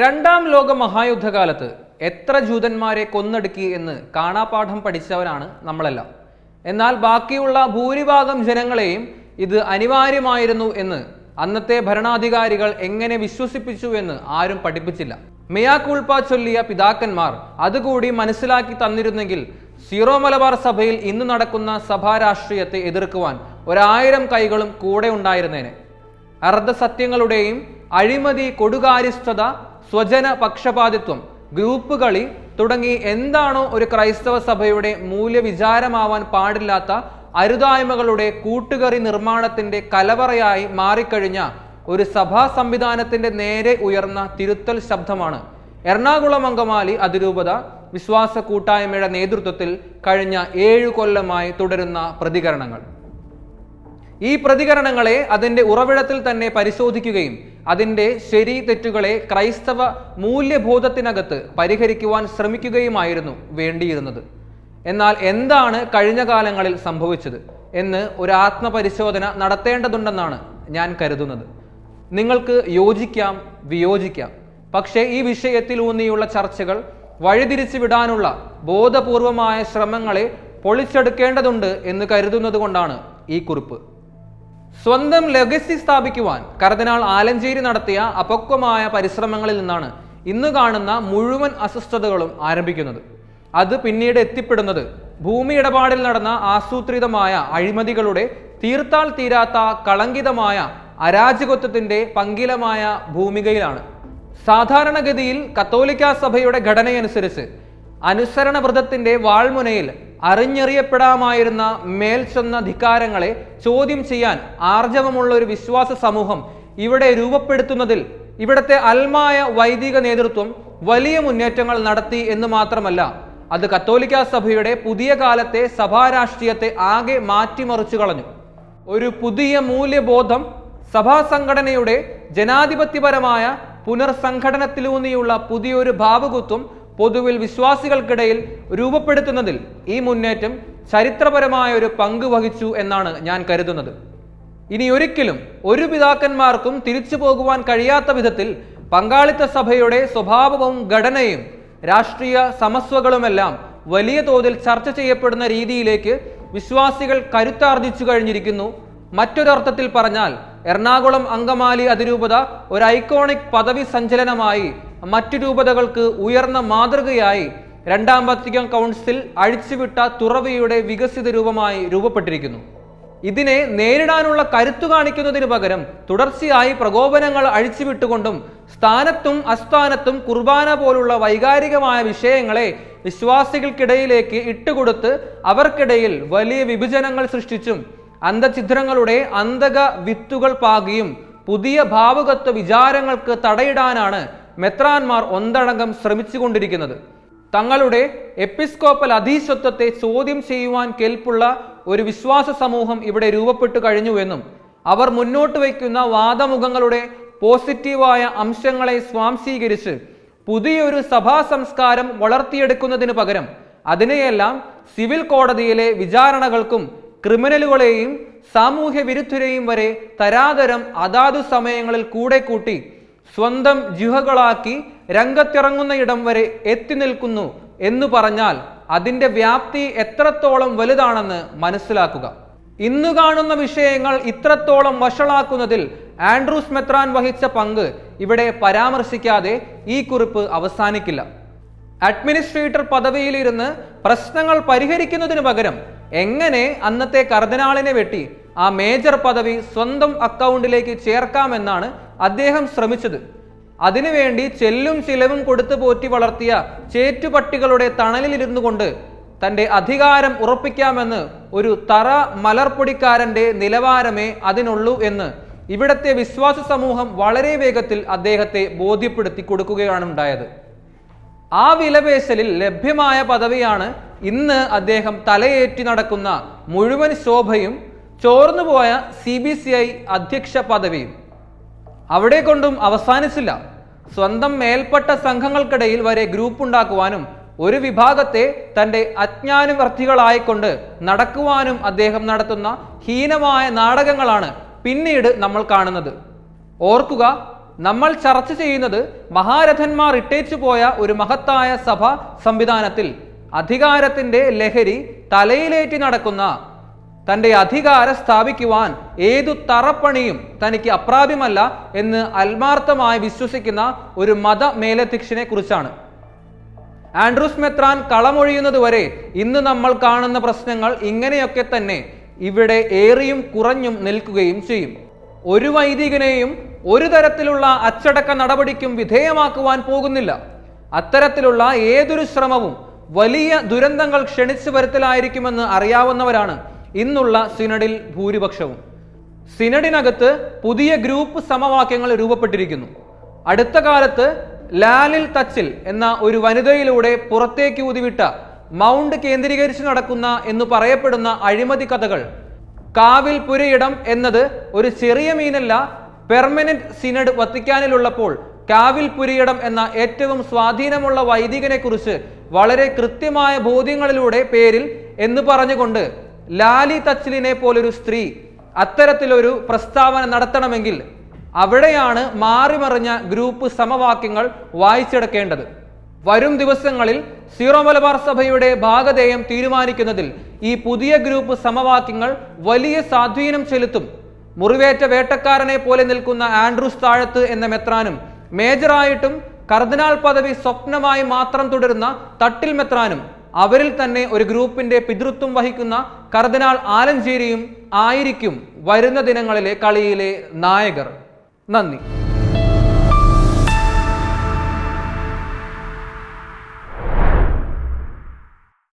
രണ്ടാം ലോക മഹായുദ്ധകാലത്ത് എത്ര ജൂതന്മാരെ കൊന്നെടുക്കി എന്ന് കാണാപാഠം പഠിച്ചവരാണ് നമ്മളെല്ലാം. എന്നാൽ ബാക്കിയുള്ള ഭൂരിഭാഗം ജനങ്ങളെയും ഇത് അനിവാര്യമായിരുന്നു എന്ന് അന്നത്തെ ഭരണാധികാരികൾ എങ്ങനെ വിശ്വസിപ്പിച്ചു എന്ന് ആരും പഠിപ്പിച്ചില്ല. മെയാക്കുൾപ്പ ചൊല്ലിയ പിതാക്കന്മാർ അതുകൂടി മനസ്സിലാക്കി തന്നിരുന്നെങ്കിൽ സീറോ മലബാർ സഭയിൽ ഇന്ന് നടക്കുന്ന സഭാരാഷ്ട്രീയത്തെ എതിർക്കുവാൻ ഒരായിരം കൈകളും കൂടെ ഉണ്ടായിരുന്നേനെ. അർദ്ധസത്യങ്ങളുടെയും അഴിമതി കൊടുകാര്യസ്ഥത സ്വജന പക്ഷപാതിത്വം ഗ്രൂപ്പ് കളി തുടങ്ങി എന്താണോ ഒരു ക്രൈസ്തവ സഭയുടെ മൂല്യവിചാരമാവാൻ പാടില്ലാത്ത അരുതായ്മകളുടെ കൂട്ടുകറി നിർമ്മാണത്തിന്റെ കലവറയായി മാറിക്കഴിഞ്ഞ ഒരു സഭാ സംവിധാനത്തിന്റെ നേരെ ഉയർന്ന തിരുത്തൽ ശബ്ദമാണ്. എറണാകുളം അങ്കമാലി അതിരൂപത വിശ്വാസ കൂട്ടായ്മയുടെ നേതൃത്വത്തിൽ കഴിഞ്ഞ ഏഴു കൊല്ലമായി തുടരുന്ന പ്രതികരണങ്ങൾ. ഈ പ്രതികരണങ്ങളെ അതിന്റെ ഉറവിടത്തിൽ തന്നെ പരിശോധിക്കുകയും അതിന്റെ ശരി തെറ്റുകളെ ക്രൈസ്തവ മൂല്യബോധത്തിനകത്ത് പരിഹരിക്കുവാൻ ശ്രമിക്കുകയുമായിരുന്നു വേണ്ടിയിരുന്നത്. എന്നാൽ എന്താണ് കഴിഞ്ഞ കാലങ്ങളിൽ സംഭവിച്ചത് എന്ന് ഒരു ആത്മപരിശോധന നടത്തേണ്ടതുണ്ടെന്നാണ് ഞാൻ കരുതുന്നത്. നിങ്ങൾക്ക് യോജിക്കാം വിയോജിക്കാം. പക്ഷേ ഈ വിഷയത്തിൽ ഊന്നിയുള്ള ചർച്ചകൾ വഴിതിരിച്ചു വിടാനുള്ള ബോധപൂർവമായ ശ്രമങ്ങളെ പൊളിച്ചെടുക്കേണ്ടതുണ്ട് എന്ന് കരുതുന്നത് കൊണ്ടാണ് ഈ കുറിപ്പ്. സ്വന്തം ലെഗസി സ്ഥാപിക്കുവാൻ കർദിനാൾ ആലഞ്ചേരി നടത്തിയ അപക്വമായ പരിശ്രമങ്ങളിൽ നിന്നാണ് ഇന്ന് കാണുന്ന മുഴുവൻ അസ്വസ്ഥതകളും ആരംഭിക്കുന്നത്. അത് പിന്നീട് എത്തിപ്പെടുന്നത് ഭൂമി ഇടപാടിൽ നടന്ന ആസൂത്രിതമായ അഴിമതികളുടെ തീർത്താൽ തീരാത്ത കളങ്കിതമായ അരാജകത്വത്തിന്റെ പങ്കിലമായ ഭൂമികയിലാണ്. സാധാരണഗതിയിൽ കത്തോലിക്ക സഭയുടെ ഘടനയനുസരിച്ച് അനുസരണ വ്രതത്തിന്റെ വാൾമുനയിൽ അറിഞ്ഞറിയപ്പെടാമായിരുന്ന മേൽച്ചൊന്ന ധിക്കാരങ്ങളെ ചോദ്യം ചെയ്യാൻ ആർജവമുള്ള ഒരു വിശ്വാസ സമൂഹം ഇവിടെ രൂപപ്പെടുത്തുന്നതിൽ ഇവിടത്തെ അൽമായ വൈദിക നേതൃത്വം വലിയ മുന്നേറ്റങ്ങൾ നടത്തി എന്ന് മാത്രമല്ല അത് കത്തോലിക്ക സഭയുടെ പുതിയ കാലത്തെ സഭാരാഷ്ട്രീയത്തെ ആകെ മാറ്റിമറിച്ചു കളഞ്ഞു. ഒരു പുതിയ മൂല്യബോധം സഭാ സംഘടനയുടെ ജനാധിപത്യപരമായ പുനർസംഘടനത്തിലൂന്നിയുള്ള പുതിയൊരു ഭാവകുത്വം പൊതുവിൽ വിശ്വാസികൾക്കിടയിൽ രൂപപ്പെടുത്തുന്നതിൽ ഈ മുന്നേറ്റം ചരിത്രപരമായ ഒരു പങ്ക് വഹിച്ചു എന്നാണ് ഞാൻ കരുതുന്നത്. ഇനി ഒരിക്കലും ഒരു പിതാക്കന്മാർക്കും തിരിച്ചു പോകുവാൻ കഴിയാത്ത വിധത്തിൽ പങ്കാളിത്ത സഭയുടെ സ്വഭാവവും ഘടനയും രാഷ്ട്രീയ സമസ്വകളുമെല്ലാം വലിയ തോതിൽ ചർച്ച ചെയ്യപ്പെടുന്ന രീതിയിലേക്ക് വിശ്വാസികൾ കരുത്താർജിച്ചു കഴിഞ്ഞിരിക്കുന്നു. മറ്റൊരർത്ഥത്തിൽ പറഞ്ഞാൽ എറണാകുളം അങ്കമാലി അതിരൂപത ഒരു ഐക്കോണിക് പദവി സഞ്ചലനമായി മറ്റു രൂപതകൾക്ക് ഉയർന്ന മാതൃകയായി രണ്ടാം വത്തിക്കാൻ കൗൺസിൽ അഴിച്ചുവിട്ട തുറവിയുടെ വികസിത രൂപമായി രൂപപ്പെട്ടിരിക്കുന്നു. ഇതിനെ നേരിടാനുള്ള കരുത്തു കാണിക്കുന്നതിന് പകരം തുടർച്ചയായി പ്രകോപനങ്ങൾ അഴിച്ചുവിട്ടുകൊണ്ടും സ്ഥാനത്തും അസ്ഥാനത്തും കുർബാന പോലുള്ള വൈകാരികമായ വിഷയങ്ങളെ വിശ്വാസികൾക്കിടയിലേക്ക് ഇട്ടുകൊടുത്ത് അവർക്കിടയിൽ വലിയ വിഭജനങ്ങൾ സൃഷ്ടിച്ചും അന്ധഛിദ്രങ്ങളുടെ അന്ധക വിത്തുകൾ പാകിയും പുതിയ ഭാവുകത്വ വിചാരങ്ങൾക്ക് തടയിടാനാണ് മെത്രാന്മാർ ഒന്നടങ്കം ശ്രമിച്ചുകൊണ്ടിരിക്കുന്നത്. തങ്ങളുടെ എപ്പിസ്കോപ്പൽ അധീശത്വത്തെ ചോദ്യം ചെയ്യുവാൻ കെൽപ്പുള്ള ഒരു വിശ്വാസ സമൂഹം ഇവിടെ രൂപപ്പെട്ടു കഴിഞ്ഞുവെന്നും അവർ മുന്നോട്ട് വയ്ക്കുന്ന വാദമുഖങ്ങളുടെ പോസിറ്റീവായ അംശങ്ങളെ സ്വാംശീകരിച്ച് പുതിയൊരു സഭാ സംസ്കാരം വളർത്തിയെടുക്കുന്നതിന് പകരം അതിനെയെല്ലാം സിവിൽ കോടതിയിലെ വിചാരണകൾക്കും ക്രിമിനലുകളെയും സാമൂഹ്യ വിരുദ്ധരെയും വരെ തരാതരം അതാതു സമയങ്ങളിൽ കൂടെ കൂട്ടി സ്വന്തം ജിഹകളാക്കി രംഗത്തിറങ്ങുന്ന ഇടം വരെ എത്തി നിൽക്കുന്നു എന്ന് പറഞ്ഞാൽ അതിന്റെ വ്യാപ്തി എത്രത്തോളം വലുതാണെന്ന് മനസ്സിലാക്കുക. ഇന്ന് കാണുന്ന വിഷയങ്ങൾ ഇത്രത്തോളം വഷളാക്കുന്നതിൽ ആൻഡ്രൂസ് മെത്രാൻ വഹിച്ച പങ്ക് ഇവിടെ പരാമർശിക്കാതെ ഈ കുറിപ്പ് അവസാനിക്കില്ല. അഡ്മിനിസ്ട്രേറ്റർ പദവിയിലിരുന്ന് പ്രശ്നങ്ങൾ പരിഹരിക്കുന്നതിന് പകരം എങ്ങനെ അന്നത്തെ കർദിനാളിനെ വെട്ടി ആ മേജർ പദവി സ്വന്തം അക്കൗണ്ടിലേക്ക് ചേർക്കാമെന്നാണ് അദ്ദേഹം ശ്രമിച്ചത്. അതിനുവേണ്ടി ചെല്ലും ചിലവും കൊടുത്തു പോറ്റി വളർത്തിയ ചേറ്റുപട്ടികളുടെ തണലിലിരുന്നു കൊണ്ട് തന്റെ അധികാരം ഉറപ്പിക്കാമെന്ന് ഒരു തറ മലർപ്പൊടിക്കാരന്റെ നിലവാരമേ അതിനുള്ളൂ എന്ന് ഇവിടത്തെ വിശ്വാസ സമൂഹം വളരെ വേഗത്തിൽ അദ്ദേഹത്തെ ബോധ്യപ്പെടുത്തി കൊടുക്കുകയാണ് ഉണ്ടായത് ആ വിലപേശലിൽ ലഭ്യമായ പദവിയാണ് ഇന്ന് അദ്ദേഹം തലയേറ്റി നടക്കുന്ന മുഴുവൻ ശോഭയും ചോർന്നുപോയ സി ബി സി ഐ അധ്യക്ഷ പദവിയും അവിടെ കൊണ്ടും അവസാനിച്ചില്ല. സ്വന്തം മേൽപ്പെട്ട സംഘങ്ങൾക്കിടയിൽ വരെ ഗ്രൂപ്പ് ഉണ്ടാക്കുവാനും ഒരു വിഭാഗത്തെ തന്റെ അജ്ഞാനവർത്തികളായിക്കൊണ്ട് നടക്കുവാനും അദ്ദേഹം നടത്തുന്ന ഹീനമായ നാടകങ്ങളാണ് പിന്നീട് നമ്മൾ കാണുന്നത്. ഓർക്കുക നമ്മൾ ചർച്ച ചെയ്യുന്നത് മഹാരഥന്മാർ ഇട്ടേച്ചു പോയ ഒരു മഹത്തായ സഭ സംവിധാനത്തിൽ. അധികാരത്തിന്റെ ലഹരി തലയിലേറ്റി നടക്കുന്ന തന്റെ അധികാരം സ്ഥാപിക്കുവാൻ ഏതു തറപ്പണിയും തനിക്ക് അപ്രാപ്യമല്ല എന്ന് ആത്മാർത്ഥമായി വിശ്വസിക്കുന്ന ഒരു മത മേലധ്യക്ഷനെ കുറിച്ചാണ് ആൻഡ്രൂസ് മെത്രാൻ കളമൊഴിയുന്നതുവരെ ഇന്ന് നമ്മൾ കാണുന്ന പ്രശ്നങ്ങൾ ഇങ്ങനെയൊക്കെ തന്നെ ഇവിടെ ഏറിയും കുറഞ്ഞും നിൽക്കുകയും ചെയ്യും. ഒരു വൈദികനെയും ഒരു തരത്തിലുള്ള അച്ചടക്ക നടപടിക്കും വിധേയമാക്കുവാൻ പോകുന്നില്ല. അത്തരത്തിലുള്ള ഏതൊരു ശ്രമവും വലിയ ദുരന്തങ്ങൾ ക്ഷണിച്ചു വരുത്തലായിരിക്കുമെന്ന് അറിയാവുന്നവരാണ് ഇന്നുള്ള സിനഡിൽ ഭൂരിപക്ഷവും. സിനഡിനകത്ത് പുതിയ ഗ്രൂപ്പ് സമവാക്യങ്ങൾ രൂപപ്പെട്ടിരിക്കുന്നു. അടുത്ത കാലത്ത് ലാലിൽ തച്ചിൽ എന്ന ഒരു വനിതയിലൂടെ പുറത്തേക്ക് ഊതിവിട്ട മൗണ്ട് കേന്ദ്രീകരിച്ച് നടക്കുന്ന എന്ന് പറയപ്പെടുന്ന അഴിമതി കഥകൾ കാവിൽ പുരയിടം എന്നത് ഒരു ചെറിയ മീനല്ല പെർമനന്റ് സിനഡ് വത്തിക്കാനിലുള്ളപ്പോൾ കാവിൽ പുരിയിടം എന്ന ഏറ്റവും സ്വാധീനമുള്ള വൈദികനെക്കുറിച്ച് വളരെ കൃത്യമായ ബോധ്യങ്ങളിലൂടെ പേരിൽ എന്ന് പറഞ്ഞുകൊണ്ട് ലാലി തച്ചിലിനെ പോലൊരു സ്ത്രീ അത്തരത്തിലൊരു പ്രസ്താവന നടത്തണമെങ്കിൽ അവിടെയാണ് മാറിമറിഞ്ഞ ഗ്രൂപ്പ് സമവാക്യങ്ങൾ വായിച്ചെടുക്കേണ്ടത്. വരും ദിവസങ്ങളിൽ സീറോ മലബാർ സഭയുടെ ഭാഗധേയം തീരുമാനിക്കുന്നതിൽ ഈ പുതിയ ഗ്രൂപ്പ് സമവാക്യങ്ങൾ വലിയ സ്വാധീനം ചെലുത്തും. മുറിവേറ്റ വേട്ടക്കാരനെ പോലെ നിൽക്കുന്ന ആൻഡ്രൂസ് താഴത്ത് എന്ന മെത്രാനും മേജറായിട്ടും കർദിനാൾ പദവി സ്വപ്നമായി മാത്രം തുടരുന്ന തട്ടിൽ മെത്രാനും അവരിൽ തന്നെ ഒരു ഗ്രൂപ്പിന്റെ പിതൃത്വം വഹിക്കുന്ന കർദിനാൾ ആലഞ്ചേരിയും ആയിരിക്കും വരുന്ന ദിനങ്ങളിലെ കളിയിലെ നായകർ. നന്ദി.